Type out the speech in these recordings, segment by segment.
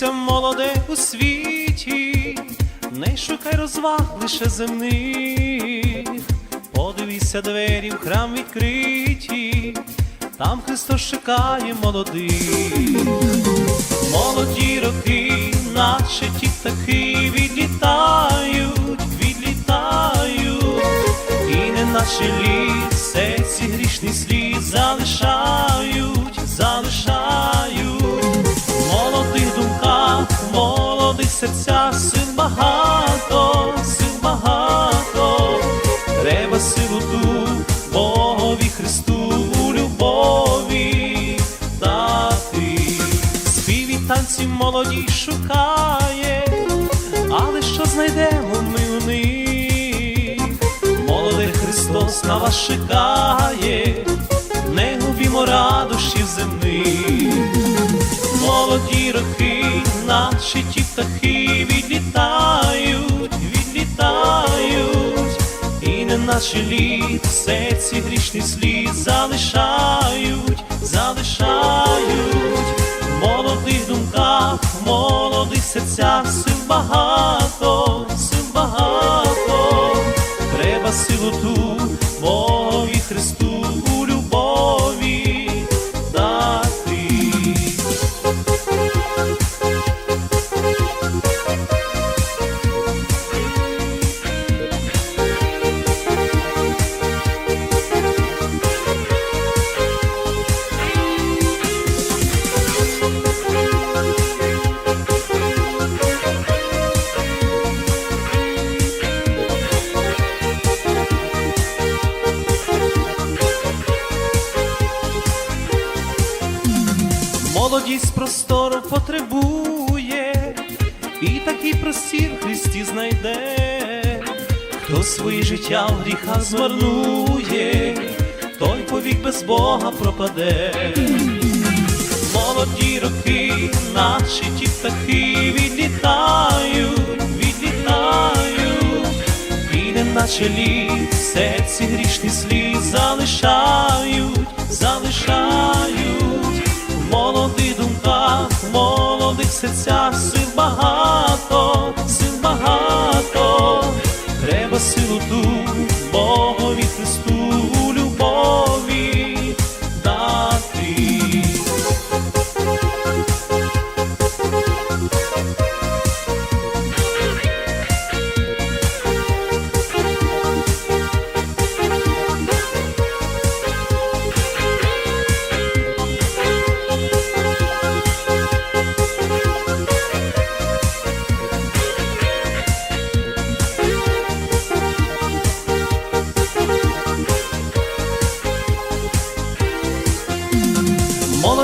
Дивися, молоде у світі, не шукай розваг лише земних. Подивися, двері в храм відкриті, там Христос чекає молодих. Молоді роки, наче ті птахи відлітають, відлітають, і не наче ліс, серці грішний слід залишають, залишають. Серцях сил багато, сил багато, треба силу ту Богові Христу у любові дати. Співі танці молоді шукає, але що знайдемо ми у них? Молодий Христос на вас чекає, не губімо радощів земних молоді роки, наші ті наші літ все ці грішний слід залишають, залишають, в молодих думках, в молодих серцях сил багато, Молодість простору потребує, і такий простір Христі знайде, хто своє життя в гріхах змарнує, той повік без Бога пропаде. Молоді роки, наші ті птахи відлітають, відлітають, і не наче літ, в серці грішний слід залишають, залишають молодих серцях сив багато,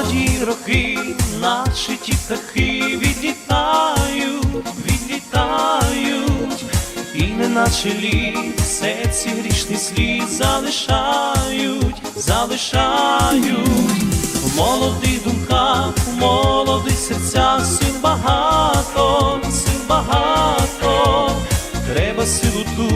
Молоді роки, наші ті птахи відлітають, відлітають, і не наче літ, в серці грішний слід залишають, залишають, в молодих думках, в молодих серцях сил багато, сил багато, треба силу ту Богові Христу